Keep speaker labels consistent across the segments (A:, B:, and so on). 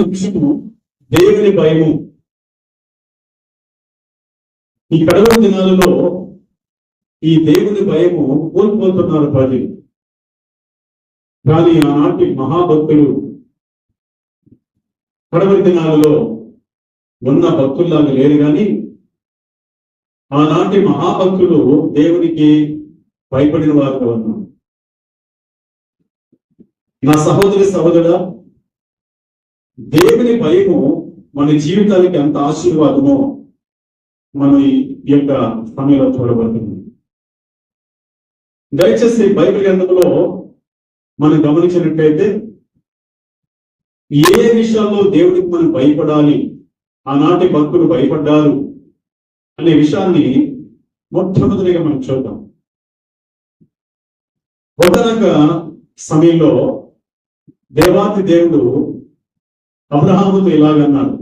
A: విషయము దేవుని భయము. ఈ కడవ దినాలలో ఈ దేవుని భయము కోల్పోతున్నారు ప్రజలు. కానీ ఆనాటి మహాభక్తులు కడవ దినాలలో ఉన్న భక్తుల్లాగా లేరు కానీ ఆనాటి మహాభక్తులు దేవునికి భయపడిన వారుగా ఉన్నారు నా సహోదరి సహోదరుడా దేవుని భయము మన జీవితానికి ఎంత ఆశీర్వాదమో మనం ఈ యొక్క సమయంలో చూడబడుతుంది. దయచేసి బైబిల్ గ్రంథంలో మనం గమనించినట్లయితే ఏ విషయాల్లో దేవుడికి మనం భయపడాలి ఆనాటి భక్తులు భయపడ్డారు అనే విషయాన్ని మొట్టమొదటిగా మనం చూద్దాం. ఒకనొక సమయంలో దేవాతి దేవుడు అబ్రహాముతో ఇలాగన్నాడు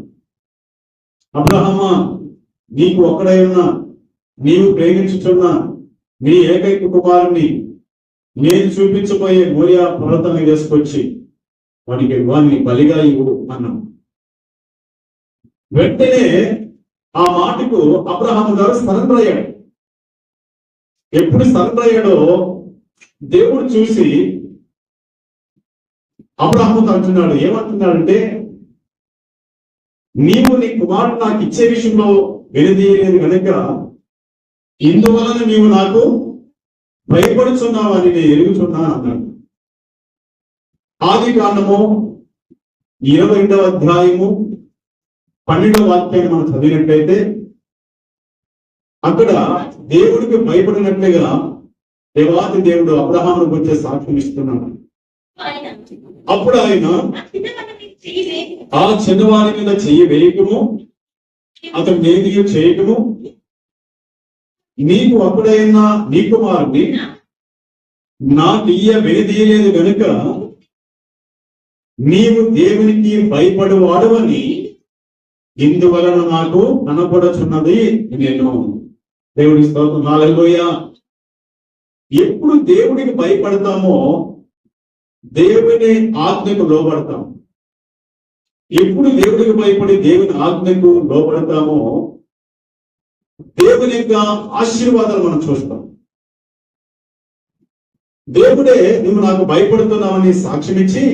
A: అబ్రహమా నీకు ఒక్కడై ఉన్నా నీవు ప్రేమించుచున్న నీ ఏకైక కుమారుని నేను చూపించబోయే మోరియా పర్వతాన్ని తీసుకొచ్చి వానికి వాడిని బలిగా ఇవ్వు అన్నాం వెంటనే ఆ మాటకు అబ్రహాము గారు సరెండర్ అయ్యాడు ఎప్పుడు సరెండర్ అయ్యాడో దేవుడు చూసి అబ్రహాముతో అంటున్నాడు ఏమంటున్నాడంటే నీవు నీ కుమారుడు నాకు ఇచ్చే విషయంలో వెనుదీయలేదు కనుక ఇందువలన నీవు నాకు భయపడుచున్నావు అని నేను ఎరుగుచున్నా అన్నాడు. ఆది కాండము ఇరవై రెండవ అధ్యాయము పన్నెండవ వాక్యాన్ని మనం చదివినట్లయితే అక్కడ దేవుడికి భయపడినట్లుగా దేవాది దేవుడు అబ్రహామును గురించి సాక్ష్యం ఇస్తున్నాడు. అప్పుడు ఆయన
B: ఆ
A: చిన్నవాడి మీద చెయ్యి వేయకము అతను నేది చేయకము నీకు అప్పుడైనా నీ కుమారుని నా తీయ వెనుదీయలేదు గనుక నీవు దేవునికి భయపడువాడవని ఇందువలన నాకు కనపడుచున్నది నేను. దేవుడి స్తోత్రం. హల్లెలూయా. ఎప్పుడు దేవుడికి భయపడతామో దేవుని ఆజ్ఞకు లోబడతాం. ఎప్పుడు దేవుడికి భయపడి దేవుని ఆజ్ఞకు లోపడతామో దేవుని యొక్క ఆశీర్వాదాలు మనం చూస్తాం. దేవుడే నువ్వు నాకు భయపడుతున్నావని సాక్ష్యం ఇచ్చి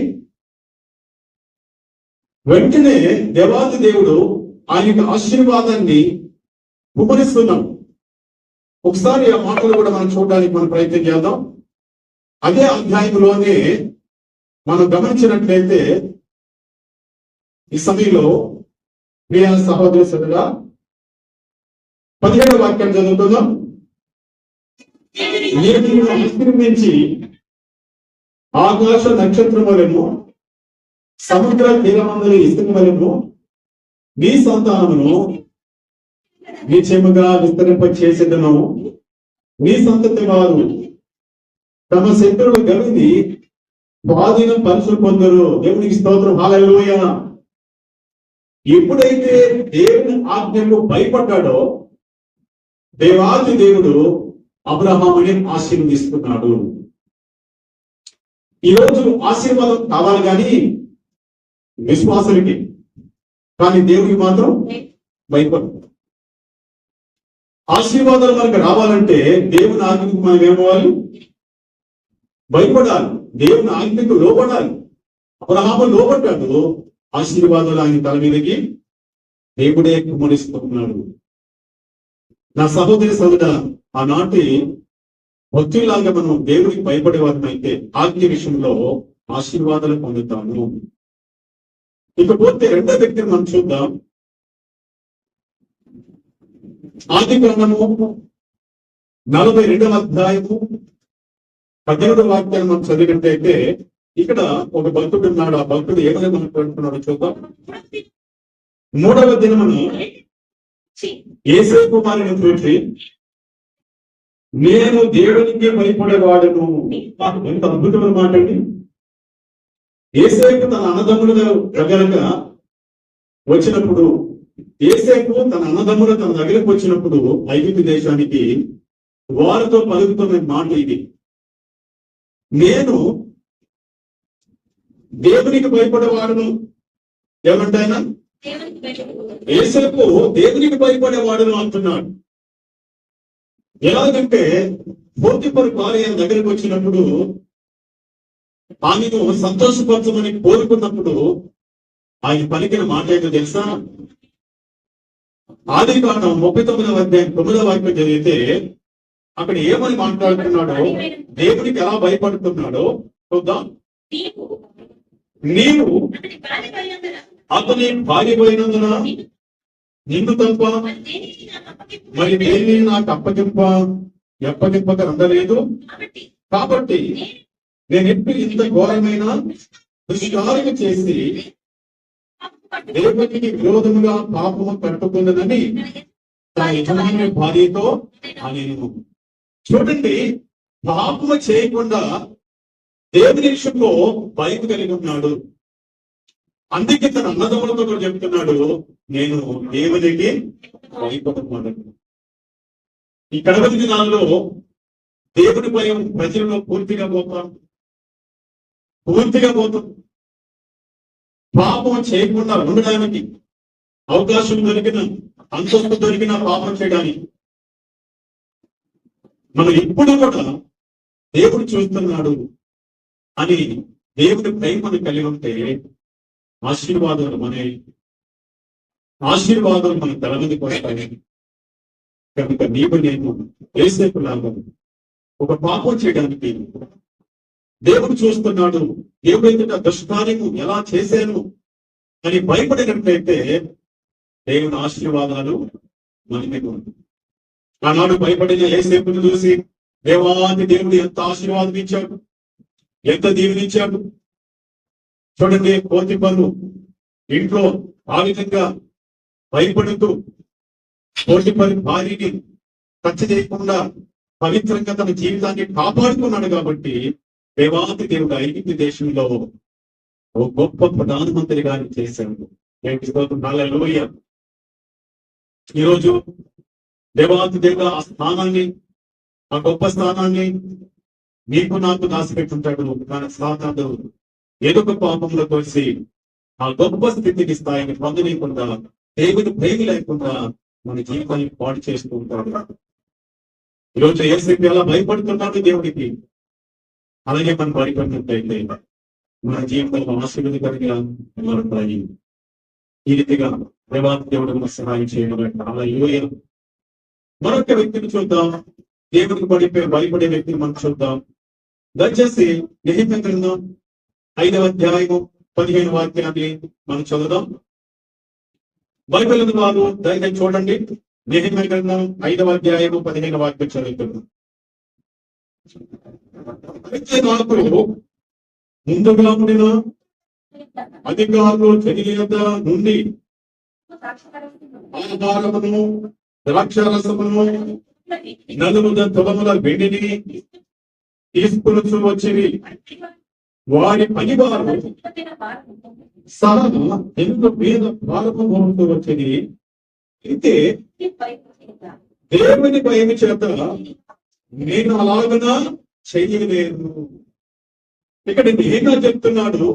A: వెంటనే దేవాది దేవుడు ఆయన యొక్క ఆశీర్వాదాన్ని కుమరిస్తున్నాం ఒకసారి ఆ మాటలు కూడా మనం చూడడానికి మనం ప్రయత్నం చేద్దాం. అదే అధ్యాయంలోనే మనం గమనించినట్లయితే ఈ సమయంలో ప్రియ సహోదరి సదుగా పదిహేడు వాక్యం చదువుకుందాం. నేను ఆకాశ నక్షత్రములను సముద్ర తీరమందుల ఇసుకములను నీ సంతానమును నిశ్చయముగా విస్తరింప చేసేదను నీ సంతతి వారు తమ శత్రువుల గవిని స్వాధీనం పరుచులు పొందరు. దేవునికి స్తోత్రం. హాలలోయ ఎప్పుడైతే దేవుని ఆజ్ఞలు భయపడ్డాడో దేవాది దేవుడు అబ్రహాముని ఆశీర్వదిస్తున్నాడు. ఈరోజు ఆశీర్వాదం కావాలి కానీ విశ్వాసులకి కానీ దేవుడికి మాత్రం భయపడు ఆశీర్వాదాలు మనకు రావాలంటే దేవుని ఆజ్ఞకు మనం ఏమవ్వాలి భయపడాలి. దేవుని ఆజ్ఞకు లోపడాలి అబ్రహాము లోపడ్డాడు ఆశీర్వాదాలు ఆయన తల మీదకి. దేవుడే కుమ్మరిస్తున్నాడు. నా సహోదరి సోదర ఆనాటి భక్తులాగా మనం దేవుడికి భయపడే వారినైతే ఆజ్ఞ విషయంలో ఆశీర్వాదాలు పొందుతాము. ఇకపోతే రెండో వ్యక్తిని మనం చూద్దాం. ఆది గ్రంథము నలభై రెండవ అధ్యాయము పద్దెనిమిదవ వాక్యాన్ని మనం చదివినట్టయితే ఇక్కడ ఒక భక్తుడు ఉన్నాడు. ఆ భక్తుడు ఏ విధంగా మాట్లాడుతున్నాడు చూద్దాం. మూడవ దినమును ఏసే కుమారుని చూసి నేను దేవునికి భయపడేవాడను. ఎంత అద్భుతమైన మాట అండి. ఏసేపు తన అన్నదమ్ముల దగ్గరగా వచ్చినప్పుడు ఏసేపు తన అన్నదమ్ములు తన దగ్గరకు వచ్చినప్పుడు ఐగుప్తు దేశానికి వారితో పలుకుతున్న మాట ఇది. నేను దేవునికి భయపడేవాడును ఏమంటే ఆయన
B: దేవునికి భయపడకూడదు.
A: ఏసేపు దేవునికి భయపడేవాడును అంటున్నాడు. ఎలాగంటే పోతిపరు భార్య దగ్గరికి వచ్చినప్పుడు ఆమెను సంతోషపరచమని కోరుకున్నప్పుడు ఆయన పలికిన మాట ఏంటో తెలుసా? ఆది కాండం ముప్పై తొమ్మిదవ అధ్యాయం తొమ్మిదవ వాక్యం చదివితే అక్కడ ఏమని మాట్లాడుతున్నాడో దేవునికి ఎలా భయపడుతున్నాడో చూద్దాం.
B: నీవు అతని భార్య
A: పోయినందున నిన్ను తప్ప
B: మరి నేను నాకు
A: దేన్ని నాకు అప్పగింప ఎప్పగింపక అందలేదు.
B: కాబట్టి నేను
A: ఎప్పుడు ఇంత ఘోరమైన దుష్కార్యం చేసి దేవునికి విరోధముగా పాపము కట్టుకున్నదని తన యజమాని భార్యతో అనేది చూడండి పాపము చేయకుండా దేవుని విషయంలో భయం కలిగి ఉన్నాడు. అందుకే తన అన్నదమ్ములతో కూడా చెప్తున్నాడు నేను దేవునికి భయపడుతున్నాడు ఈ కడపతి దినాల్లో దేవుని భయం ప్రజల్లో పూర్తిగా పోతాం పూర్తిగా పోతాం. పాపం చేయకుండా ఉండడానికి అవకాశం దొరికిన అంతస్తు దొరికిన పాపం చేయడానికి మనం ఇప్పుడు కూడా దేవుడు చూస్తున్నాడు. అని దేవుడి ప్రేమను కలిగి ఉంటే ఆశీర్వాదాలు మన ఆశీర్వాదాలు మన తల మీదకి వస్తాయి. కనుక నీవు నేను ఏసేపు లాభం ఒక పాపం చేయడానికి దేవుడు చూస్తున్నాడు దేవుడు ఎదుట దుష్కార్యము ఎలా చేశాను అని భయపడినట్లయితే దేవుని ఆశీర్వాదాలు మన మీద ఆనాడు భయపడిన ఏసేపును చూసి దేవాది దేవుడు ఎంత ఆశీర్వాదం ఇచ్చాడు? ఎంత దీవించాడు చూడండి కోతి పనులు ఇంట్లో ఆ విధంగా భయపడుతూ కోటి పని భార్యని టచ్ చేయకుండా పవిత్రంగా తన జీవితాన్ని కాపాడుకున్నాడు కాబట్టి దేవాతి దేవుడు ఐగిప్తి దేశంలో ఓ గొప్ప ప్రధానమంత్రి గారిని చేశాడు నేను స్తోత్రం? ఈరోజు దేవాతి దేవుడు ఆ స్థానాన్ని ఆ గొప్ప స్థానాన్ని నీకు నాకు దాచిపెట్టుంటాడు కానీ సాతాను ఏదో ఒక పాపంలో తోసి ఆ గొప్ప స్థితికి స్థాయిని పొందలేకుండా దేవుని ప్రేమ లేకుండా మన జీవితాన్ని పాడు చేస్తూ ఉంటాడు. ఈరోజు ఏసైపు ఎలా భయపడుతున్నాడు దేవుడికి? అలాగే మనం భయపడినట్టయితే మన జీవితంలో ఆశీర్వదకరంగా మారుతాయి ఈ రీతిగా దేవాది దేవుడు మనకు సహాయం చేయడం అలా మరొక వ్యక్తిని చూద్దాం. దేవుడికి పడిపోయి భయపడే వ్యక్తిని మనం చూద్దాం. దయచేసి నిహిత గ్రంథం ఐదవ అధ్యాయము పదిహేను వాక్యాన్ని మనం చదువుదాం. బైబిల్ వారు దయచేసి చూడండి. నిహిత గ్రంథం ఐదవ అధ్యాయము పదిహేను వాక్యం చదువుతున్నాం. అయితే నాకు ముందుగా ఉండిన అధికారులు చర్యత నుండి ఆధారమును ద్రాక్షరసమును నలుగుద తులముల వెండిని తీసుకుని వచ్చింది. వారి పనివారు సహా ఎందు మీద భారము మోస్తూ వచ్చింది. అయితే దేవుని భయం చేత నేను అలాగన చేయలేదు ఇక్కడ నేనా చెప్తున్నాడు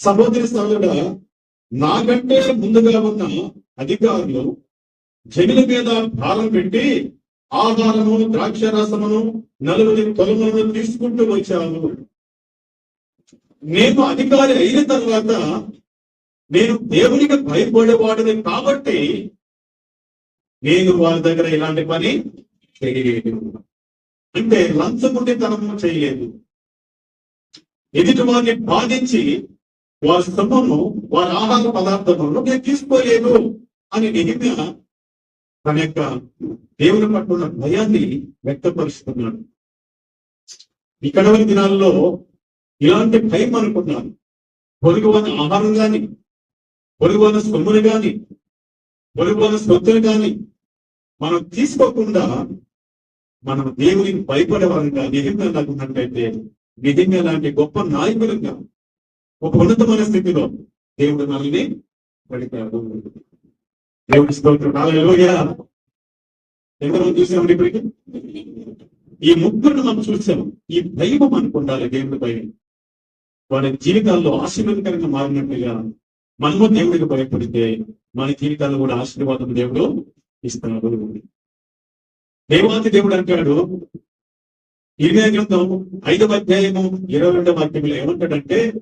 A: సహోదరి సహోదరుడా నాకంటే ముందుగా ఉన్న అధికారులు జనుల మీద భారం పెట్టి ఆహారము ద్రాక్ష రసమును నలుగురి తొలములను తీసుకుంటూ వచ్చాను నేను అధికారి అయిన తర్వాత నేను దేవునికి భయపడేవాడిని కాబట్టి నేను వారి దగ్గర ఇలాంటి పని చేయలేదు. అంటే లంచముండితనము చేయలేదు. ఎదుటి వారిని బాధించి వారి స్తంభము వారి ఆహార పదార్థములను నేను తీసుకోలేదు అని నిహిత తన యొక్క దేవుని పట్ల ఉన్న భయాన్ని వ్యక్తపరుస్తున్నాడు. ఇక్కడ దినాల్లో ఇలాంటి భయం అనుకున్నాను పొరుగువన ఆహారం కానీ పొరుగువన సొమ్ములు కానీ పొరుగువన సొత్తులు కానీ మనం తీసుకోకుండా మనం దేవునికి భయపడేవారుగా నిజంగా ఉన్నట్టయితే నిజంగా లాంటి గొప్ప నాయకులుగా ఒక ఉన్నతమైన స్థితిలో దేవుడు మనల్ని పడిపాడు దేవుడి స్తోత్రం. హల్లెలూయా. ఎంతమంది చూసామండి ఇప్పటికి? ఈ ముగ్గురు మనం చూసాము. ఈ దైవం మనకు దేవుడి పైన. వారి జీవితాల్లో ఆశీర్వదకరంగా మారినట్టుగా మనము దేవుడికి భయపడితే మన జీవితాల్లో కూడా ఆశీర్వాదం దేవుడు ఇస్తున్నాడు దేవాతి దేవుడు అంటాడు ఇరవై గ్రంథం ఐదవ అధ్యాయము ఇరవై రెండవ వాక్యంలో ఏమంటాడంటే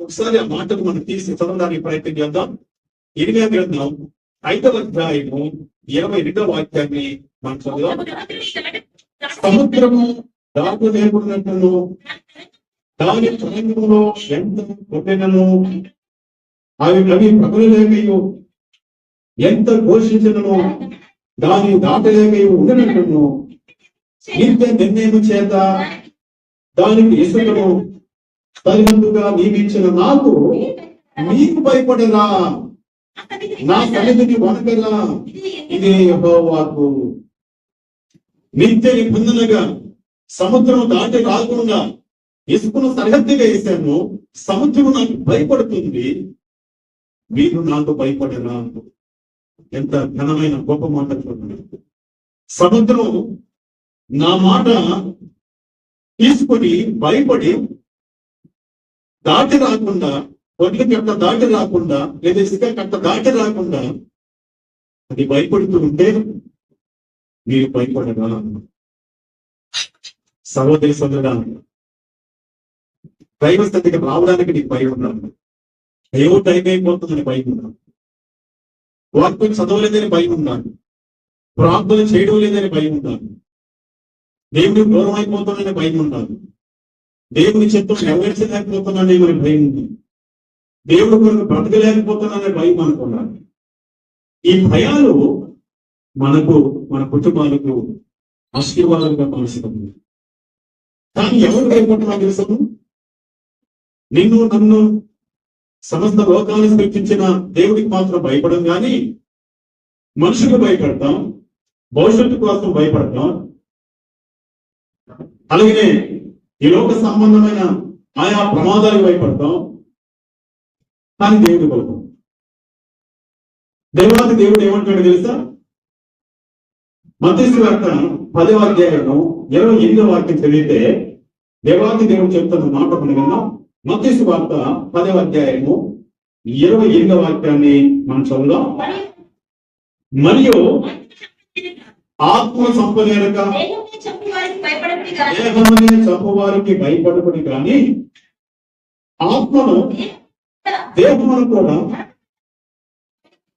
A: ఒకసారి ఆ మాటను మనం తీసి చదవడానికి ప్రయత్నం చేద్దాం. ఇరవై గ్రంథం ఐదవ అధ్యాయము ఇరవై రెండవ వాక్యాన్ని మనం చదువు సముద్రము దాపు లేకున్నట్టును దాని సమయంలో ఎంత కొట్టినను అవి అవి ప్రబలలేకయు ఎంత ఘోషించను దాని దాటలేకయు ఉండనట్టును నిత్య నిర్ణయం చేత దానికి ఇసుకను తగినందుగా నియమించిన నాకు మీకు భయపడరా. నా సన్నిధిని వనకరా ఇది యహోవాకు నిత్య నిబంధనగా సముద్రం దాటి రాకుండా ఇసుకను సరిహద్దుగా వేశాను సముద్రం నాకు భయపడుతుంది మీరు నాకు భయపడరా? ఎంత ఘనమైన గొప్ప మాట చూడండి. సముద్రం నా మాట తీసుకొని భయపడి దాటి రాకుండా వడ్ల కట్ట దాటి రాకుండా లేదా ఇసుక కట్ట దాటి రాకుండా అది భయపడుతూ ఉంటే మీరు భయపడగా సహోదరి సోదరుడా దైవ స్థితికి రావడానికి నీకు భయం ఉన్నాను ఏవో టైం అయిపోతుందని భయం ఉన్నాను వాక్యం చదవలేదని భయం ఉన్నాను ప్రార్థన చేయడం లేదని భయం ఉన్నాను దేవుడు దూరం అయిపోతుందనే భయం ఉన్నాను దేవుని చెప్తూ నెరవేర్చలేకపోతున్నానని భయం ఉంది దేవుడు కొరకు బ్రతకలేకపోతున్నాననే భయం అనుకున్నాను ఈ భయాలు మనకు మన కుటుంబాలకు ఆశీర్వాదంగా మనుషులు కానీ ఎవరు భయపడుతున్నా తెలుసు? నిన్ను నన్ను సమస్త లోకాలను సృష్టించిన దేవుడికి మాత్రం భయపడం కానీ మనుషులకు భయపడతాం భవిష్యత్తు కోసం భయపడతాం. అలాగే ఈ లోక సంబంధమైన ఆయా ప్రమాదాలకు భయపడతాం. కానీ దేవుడి కొరకు. దేవాది దేవుడు ఏమంటాడు తెలుసా? మతేసు వార్త పదవ అధ్యాయము ఇరవై ఎనిమిదో వాక్యం చదివితే దేవాది దేవుడు చెప్తున్న మాట విన్నాం. మతేసు వార్త పదవ అధ్యాయము ఇరవై ఎనిమిదో వాక్యాన్ని మనం చదువుదాం. మరియు ఆత్మ
B: కానీ
A: దేహమనే చంపువారికి భయపడుకుని కానీ ఆత్మను దేహమును కూడా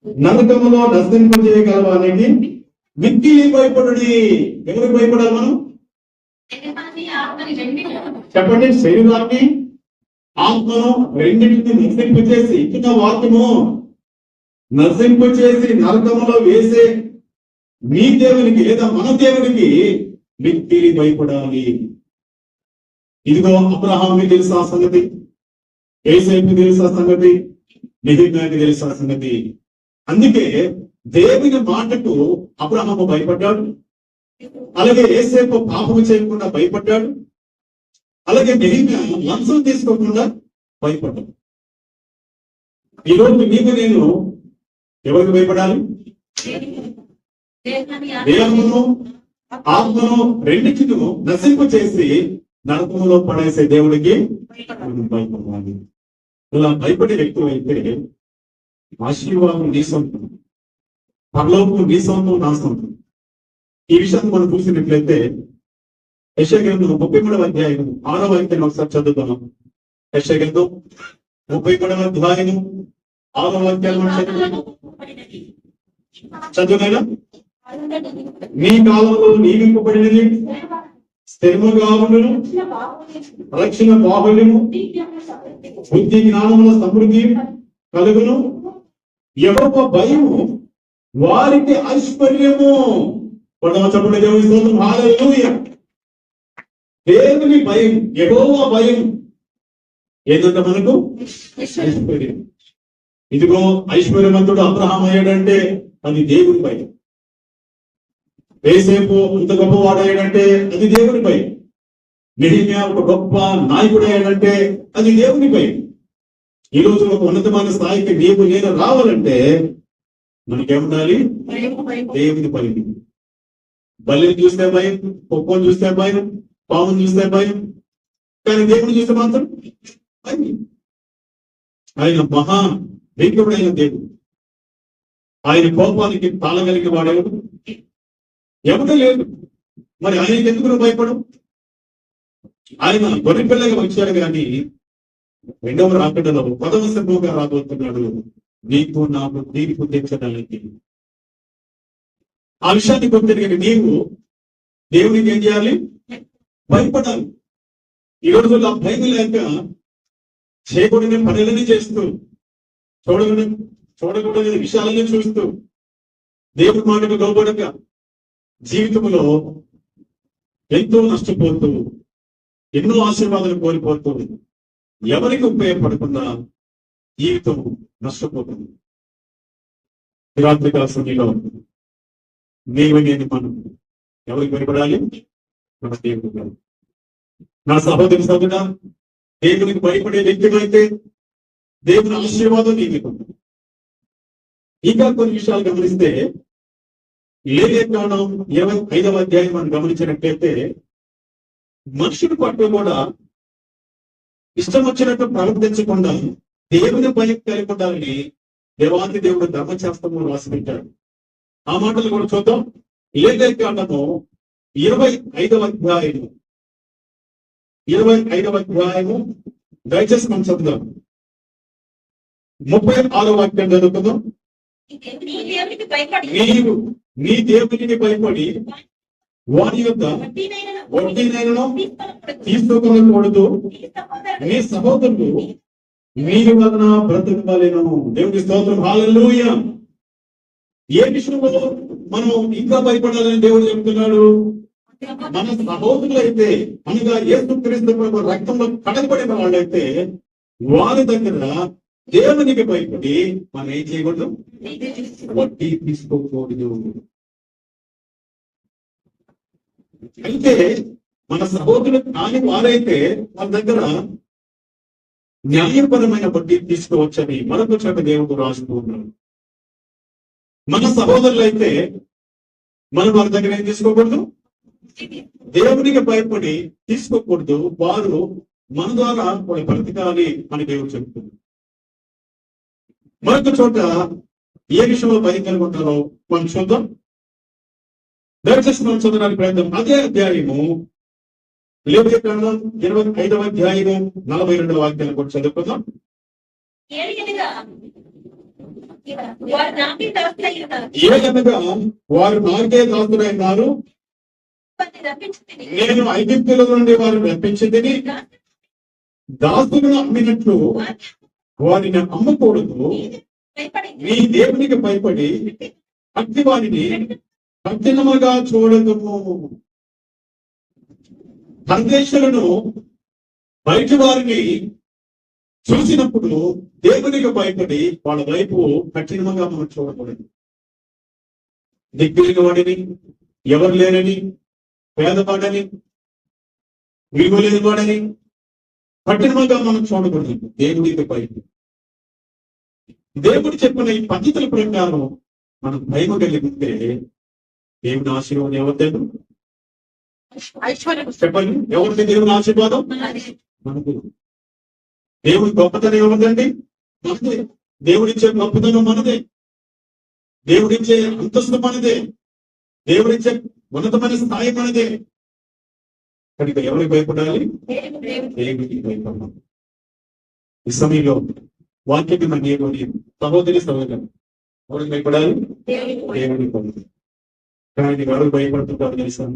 A: నరకములో నశింపజేయగలవానికి మిక్కిలి భయపడుడి. ఎవరికి భయపడాలి మనం? చెప్పండి శరీరాన్ని ఆత్మను రెండింటిని నశింపచేసి ఇచ్చిన వాక్యము నశింపచేసి నరకములో వేసే మీ దేవునికి లేదా మన దేవునికి మిక్కిలి భయపడాలి. ఇదిగో అబ్రహాంకి తెలుసా సంగతి? ఏసేపుకి తెలుసా సంగతి నిహిమ్యాకి తెలుసా సంగతి. అందుకే దేవుని మాటకు అబ్రహాము భయపడ్డాడు. అలాగే ఏసేపు పాపము చేయకుండా భయపడ్డాడు. అలాగే నెహిమ్యా లంచం తీసుకోకుండా భయపడ్డాడు. ఈరోజు నీకు నేను ఎవరికి భయపడాలి? దేహమును ఆత్మను రెండింటిను నశింపు చేసి నరకములో పడేసే దేవుడికి భయపడాలి. ఇలా భయపడే వ్యక్తి అయితే ఆశీర్వాదం నీ సొంతం పరలోకం నీ సొంతం నా సొంతం ఈ విషయాన్ని మనం చూసినట్లయితే యశగ్రంథం ముప్పై మూడవ అధ్యాయం ఆరవ అధ్యాయం ఒకసారి చదువుతాం యశగ్రంథం ముప్పై మూడవ అధ్యాయం ఆరవ అధ్యాయం చదువునైనా నీ కాలంలో నియమింపబడినది స్థిరముగా ఉండును. రక్షణ బాహుళ్యము. బుద్ధి జ్ఞానముల సమృద్ధి కలుగును. యెహోవా భయము వారికి ఐశ్వర్యము. పడవ చప్పుడు దేవుని స్తోత్రం. హల్లెలూయా. దేవుని భయం ఎగోవ భయం. ఏంటంటే మనకు? ఐశ్వర్యం. ఇదిగో ఐశ్వర్యవంతుడు అబ్రహాం అయ్యాడంటే అది దేవుని భయం. ఏసేపు ఇంత గొప్పవాడయ్యాడంటే అది దేవుని నెహిమియా ఒక గొప్ప నాయకుడయ్యాడంటే అది దేవుని ఈ రోజు ఒక ఉన్నతమైన స్థాయికి నీవు నేను రావాలంటే మనకేముండాలి? దేవుని భయం బలిని చూస్తే భయం కుక్కను చూస్తే భయం పాముని చూస్తే భయం. కానీ దేవుని చూస్తే మాత్రం ఆయన మహా విజ్ఞుడైన దేవుడు. ఆయన కోపానికి తాళగలిగిన వాడేవాడు? ఎవరు లేదు. మరి ఆయనకి ఎందుకు నువ్వు భయపడు ఆయన గొర్రెపిల్లగా వచ్చాడు కానీ రెండవ రాకడలో పదవ సింహంగా రాబోతున్నాడు. నీకు నాకు తీర్పు తెచ్చడానికి. ఆ విషయాన్ని గుర్తిరిగిన నీవు దేవునికి ఏం చేయాలి? భయపడాలి. ఈ రోజుల్లో ఆ భయం లేక చేయకూడని పనులని చేస్తూ చూడకూడని చూడకూడని విషయాలని చూస్తూ దేవుడి మాటకు లోబడక జీవితంలో ఎంతో నష్టపోతూ ఎన్నో ఆశీర్వాదాలు కోల్పోతూ ఎవరికి ఉపయోగపడకుండా జీవితం నష్టపోతుంది. ఈ రాత్రికాల సమయంలో నీవు నేను మనం ఎవరికి భయపడాలి? మన దేవుడు నా సహోదరి సహోదరా దేవునికి భయపడే వ్యక్తులైతే దేవుని ఆశీర్వాదం నీకు ఇంకా కొన్ని విషయాలు గమనిస్తే లేదే కారణం ఇరవై ఐదవ అధ్యాయం మనం గమనించినట్లయితే మనుషుల పట్ల కూడా ఇష్టం వచ్చినట్టు ప్రవర్తించకుండా దేవుని భయం కలిగి ఉండాలని దేవాది దేవుడు ధర్మశాస్త్రంలో రాసి పెట్టాడు ఆ మాటలు కూడా చూద్దాం. లేదే కారణము ఇరవై ఐదవ అధ్యాయము. ఇరవై ఐదవ అధ్యాయము దయచేసి మనం చదువుదాం. ముప్పై ఆరో వాక్యం చదువుకుందాం. నీవు నీ దేవునికి భయపడి వారి యొక్క
B: వడ్డీనైనను తీసుకోకూడదు. నీ సహోదరుడు
A: మీరు వలన బ్రతకలేను దేవుడి స్తోత్రం. హాలూయ ఏ విషయంలో మనం ఇంకా భయపడాలని దేవుడు చెప్తున్నాడు? మన సహోదరులైతే అనగా ఏ ప్రభు రక్తంలో కడగబడిన వాళ్ళైతే వారి దగ్గర దేవునికి భయపడి మనం ఏం చేయకూడదు? వడ్డీ తీసుకోకూడదు. అయితే మన సహోదరులు కాని వారైతే వాళ్ళ దగ్గర న్యాయపరమైన వడ్డీ తీసుకోవచ్చని మరొక చోట దేవుడు రాస్తూ ఉన్నాడు మన సహోదరులు అయితే మనం వారి దగ్గర ఏం తీసుకోకూడదు? దేవునికి భయపడి తీసుకోకూడదు. వారు మన ద్వారా వాళ్ళ బ్రతకాలి అని దేవుడు చెబుతుంది మరొక చోట ఏ విషయంలో భయం కలిగి ఉంటారో మనం చూద్దాం. దయచేసి మనం చదవడానికి ప్రయత్నం. అదే అధ్యాయము లేవే ఇరవై ఐదవ అధ్యాయము నలభై రెండవ వాక్యాలు కూడా చదువుకుందాం.
B: ఏలియనగా వారు నాకే దాసులై ఉన్నారు.
A: వారు నేను ఐగిప్తుల నుండి వారిని రప్పించింది దాసులను అమ్మినట్లు
B: వారిని
A: అమ్మకూడదు. నీ దేవునికి భయపడి అట్టి వారిని కఠినముగా చూడదుము. పరదేశులను బయట వారిని చూసినప్పుడు దేవునికి భయపడి వాళ్ళ వైపు కఠినంగా మనం చూడకూడదు. దిగ్గులిన వాడిని ఎవరు లేరని పేదవాడని విలువ లేని వాడని కఠినంగా మనం చూడకూడదు. దేవునికి భయపడి దేవుడు చెప్పిన ఈ పద్ధతుల ప్రకారం మనం భయం కలిగితే దేవుని ఆశీర్వాదం
B: ఐశ్వర్యం.
A: చెప్పండి. ఎవరిది దేవుని ఆశీర్వాదం. మనకు దేవుని గొప్పతనం ఏముందండి మనదే. దేవుడిచ్చే గొప్పతనం మనదే. దేవుడిచ్చే అంతస్తు మనదే. దేవుడిచ్చే ఉన్నతమైన స్థాయి మనదే. కనుక ఎవరికి భయపడాలి? దేవునికి భయపడాలి. ఈ సమయంలో వాక్యం మన దేవుని సహోదరి సహోదరు ఎవరికి భయపడాలి?
B: దేవునికి
A: దేవుడికి భయపడాలి. కానీ ఎవరికి భయపడుతుంటారు తెలుసా?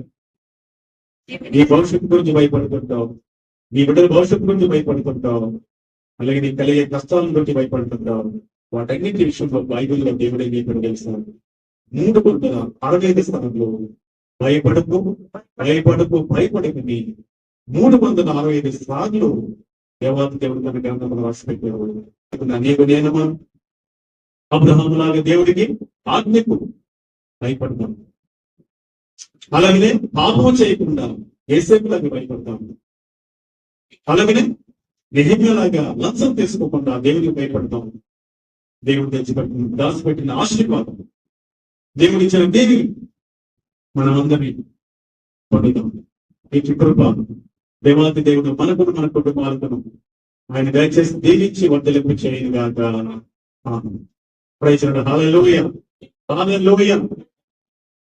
A: నీ భవిష్యత్తు గురించి భయపడుతుంటావు. నీ బిడ్డల భవిష్యత్తు గురించి భయపడుతుంటావు. అలాగే నీ కలిగే కష్టాల గురించి భయపడుతుంటావు. వాటన్నిటి విషయంలో బైబిల్లో దేవుడే నీకు తెలుస్తాను మూడు వందల అరవై స్థానంలో భయపడకు భయపడకు భయపడకు నీ మూడు వందల అరవై ఐదు సార్లు దేవాత దేవుడు తన గ్రంథంలో రాసి పెట్టేవాడు అనేక నేనమా అబ్రహాము లాగా దేవుడికి ఆజ్ఞకు భయపడతాం అలాగనే పాపం చేయకుండా ఏసేపులాగా భయపడతాము అలాగనే నిహిమ్యలాగా లంచం తీసుకోకుండా దేవుడికి భయపడతాం దేవుడు తెచ్చిపెట్టిన దాచిపెట్టిన ఆశీర్వాదం. దేవుడు ఇచ్చిన దేవి మనమందరినీ పొందుతాం ఈ కృప దేవాది దేవుడు మనకు మన కుటుంబాలకు ఆయన దయచేసి దీవించి వర్ధలింపు చేయను గాక ప్రజలు హల్లెలూయ. హల్లెలూయ.